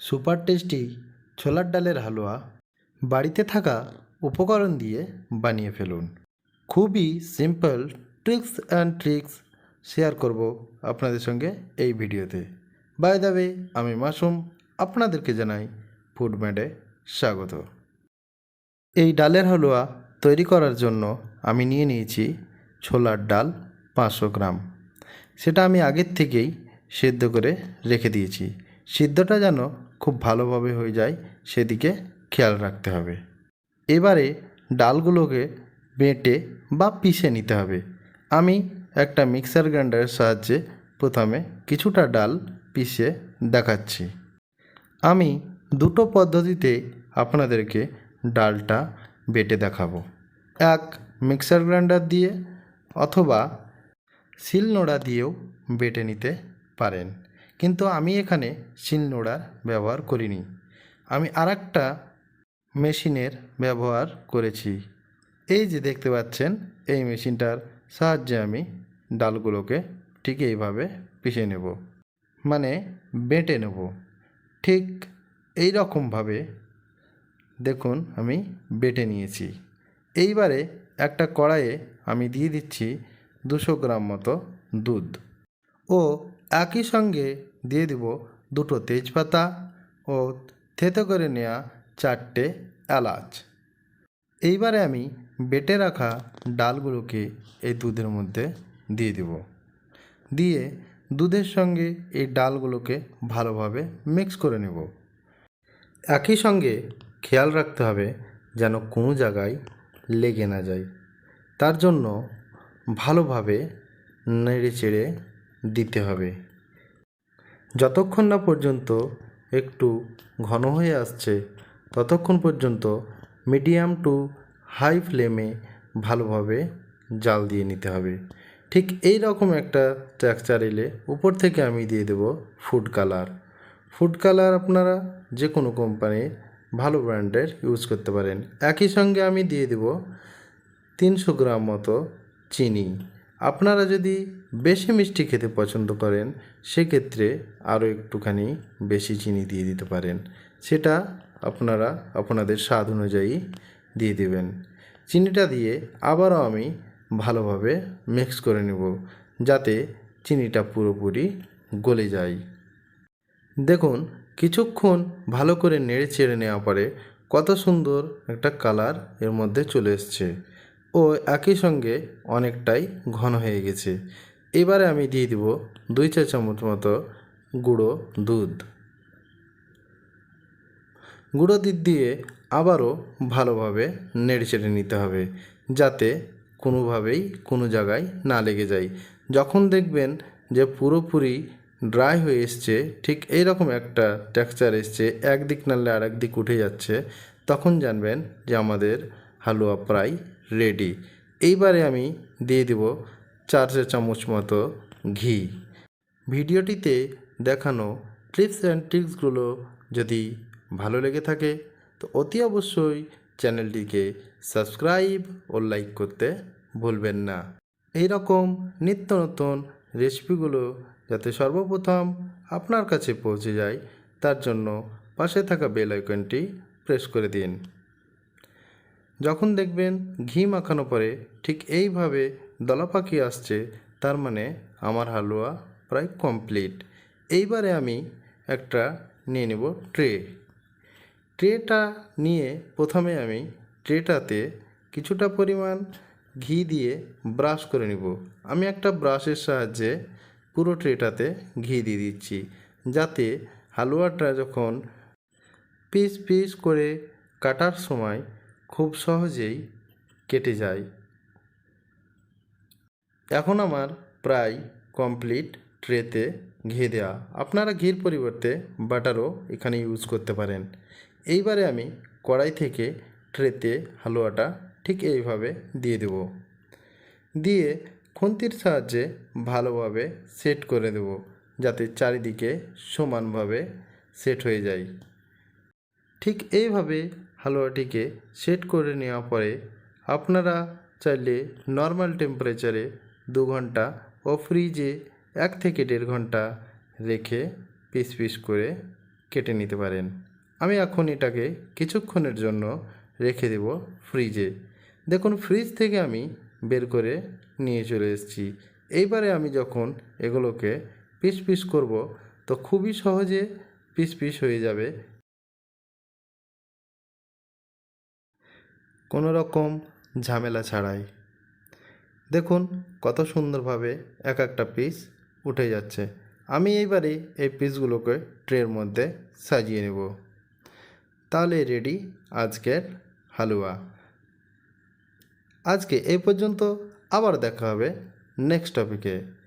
Super tasty ছোলার ডালের হালুয়া বাড়িতে থাকা উপকরণ দিয়ে বানিয়ে ফেলুন। খুবই simple tricks and tricks share করব আপনাদের সঙ্গে এই ভিডিওতে। বাই দাবে আমি মাসুম, আপনাদেরকে জানাই ফুড ম্যাডে স্বাগত। এই ডালের হালুয়া তৈরি করার জন্য আমি নিয়ে নিয়েছি ছোলার ডাল পাঁচশো গ্রাম। সেটা আমি আগের থেকেই সেদ্ধ করে রেখে দিয়েছি। সিদ্ধটা যেন খুব ভালোভাবে হয়ে যায়, সেদিকে খেয়াল রাখতে হবে। এবারে ডালগুলোকে বেটে বা পিষে নিতে হবে। আমি একটা মিক্সার গ্রাইন্ডারের সাহায্যে প্রথমে কিছুটা ডাল পিষে দেখাচ্ছি। আমি দুটো পদ্ধতিতে আপনাদেরকে ডালটা বেটে দেখাবো। এক, মিক্সার গ্রাইন্ডার দিয়ে অথবা শিলনোড়া দিয়েও বেটে নিতে পারেন। কিন্তু আমি এখানে শিলনোড়ার ব্যবহার করিনি। আমি আর একটা মেশিনের ব্যবহার করেছি। এই যে দেখতে পাচ্ছেন, এই মেশিনটার সাহায্যে আমি ডালগুলোকে ঠিক এইভাবে পিষে নেব। মানে বেটে নেব। ঠিক এই রকমভাবে দেখুন, আমি বেটে নিয়েছি। এইবারে একটা কড়াইয়ে আমি দিয়ে দিচ্ছি দুশো গ্রাম মতো দুধ। ও একই সঙ্গে দিয়ে দেব দুটো তেজপাতা ও থেতো করে নেওয়া চারটে এলাচ। এইবারে আমি বেটে রাখা ডালগুলোকে এই দুধের মধ্যে দিয়ে দেব। দিয়ে দুধের সঙ্গে এই ডালগুলোকে ভালোভাবে মিক্স করে নেব। একই সঙ্গে খেয়াল রাখতে হবে যেন কোনো জায়গায় লেগে না যায়। তার জন্য ভালোভাবে নেড়ে চেড়ে দিতে হবে। যতক্ষণ না পর্যন্ত একটু ঘন হয়ে আসছে, ততক্ষণ পর্যন্ত মিডিয়াম টু হাই ফ্লেমে ভালোভাবে জাল দিয়ে নিতে হবে। ঠিক এই রকম একটা টেক্সচার এলে উপর থেকে আমি দিয়ে দেব ফুড কালার ফুড কালার আপনারা যে কোনো কোম্পানির ভালো ব্র্যান্ডের ইউজ করতে পারেন। একই সঙ্গে আমি দিয়ে দেব তিনশো গ্রাম মতো চিনি। আপনারা যদি বেশি মিষ্টি খেতে পছন্দ করেন, সেক্ষেত্রে আরও একটুখানি বেশি চিনি দিয়ে দিতে পারেন। সেটা আপনারা আপনাদের স্বাদ অনুযায়ী দিয়ে দেবেন। চিনিটা দিয়ে আবারও আমি ভালোভাবে মিক্স করে নেব, যাতে চিনিটা পুরোপুরি গলে যায়। দেখুন, কিছুক্ষণ ভালো করে নেড়ে চেড়ে নেওয়া পরে কত সুন্দর একটা কালারের মধ্যে চলে এসছে। ও একই সঙ্গে অনেকটাই ঘন হয়ে গেছে। এবারে আমি দিয়ে দিব দুই চা চামচ মতো গুঁড়ো দুধ। গুঁড়ো দুধ দিয়ে আবারও ভালোভাবে নেড়ে চেড়ে নিতে হবে, যাতে কোনোভাবেই কোনো জায়গায় না লেগে যায়। যখন দেখবেন যে পুরোপুরি ড্রাই হয়ে এসছে, ঠিক এই রকম একটা টেক্সচার এসছে, একদিক নাড়লে আর দিক উঠে যাচ্ছে, তখন জানবেন যে আমাদের হালুয়া প্রায় রেডি এইবারে আমি দিয়ে দেব চার চামচ মতো ঘি। ভিডিওটিতে দেখানো টিপস অ্যান্ড ট্রিক্সগুলো যদি ভালো লেগে থাকে, তো অতি অবশ্যই চ্যানেলটিকে সাবস্ক্রাইব ও লাইক করতে ভুলবেন না। এই রকম নিত্য নতুন রেসিপিগুলো যাতে সর্বপ্রথম আপনার কাছে পৌঁছে যায়, তার জন্য পাশে থাকা বেল আইকনটি প্রেস করে দিন। যখন দেখবেন ঘি মাখানো পরে ঠিক এইভাবে দলা পাখি আসছে, তার মানে আমার হালুয়া প্রায় কমপ্লিট এইবারে আমি একটা নিয়ে নেব ট্রে ট্রেটা নিয়ে প্রথমে আমি ট্রেটাতে কিছুটা পরিমাণ ঘি দিয়ে ব্রাশ করে নেব। আমি একটা ব্রাশের সাহায্যে পুরো ট্রেটাতে ঘি দিয়ে দিচ্ছি, যাতে হালুয়াটা যখন পিস পিস করে কাটার সময় খুব সহজেই কেটে যায়। এখন আমার প্রায় কমপ্লিট ট্রেতে ঘি দেওয়া আপনারা ঘির পরিবর্তে বাটারও এখানে ইউজ করতে পারেন। এইবারে আমি কড়াই থেকে ট্রেতে হালুয়াটা ঠিক এইভাবে দিয়ে দেব। দিয়ে খুন্তির সাহায্যে ভালোভাবে সেট করে দেব, যাতে চারিদিকে সমানভাবে সেট হয়ে যায়। ঠিক এইভাবে হালুয়াটিকে সেট করে নেওয়া পরে আপনারা চাইলে নর্মাল টেম্পারেচারে দু ঘণ্টা ও ফ্রিজে এক থেকে দেড় ঘণ্টা রেখে পিস পিস করে কেটে নিতে পারেন। আমি এখন এটাকে কিছুক্ষণের জন্য রেখে দেব ফ্রিজে দেখুন ফ্রিজ থেকে আমি বের করে নিয়ে চলে এসেছি। এইবারে আমি যখন এগুলোকে পিস পিস করব, তো খুবই সহজে পিস পিস হয়ে যাবে কোনো রকম ঝামেলা ছাড়াই। দেখুন কত সুন্দরভাবে এক একটা পিস উঠে যাচ্ছে। আমি এইবারে এই পিসগুলোকে ট্রের মধ্যে সাজিয়ে নেব। তাহলে রেডি আজকের হালুয়া। আজকে এই পর্যন্ত আবার দেখা হবে নেক্সট টপিকে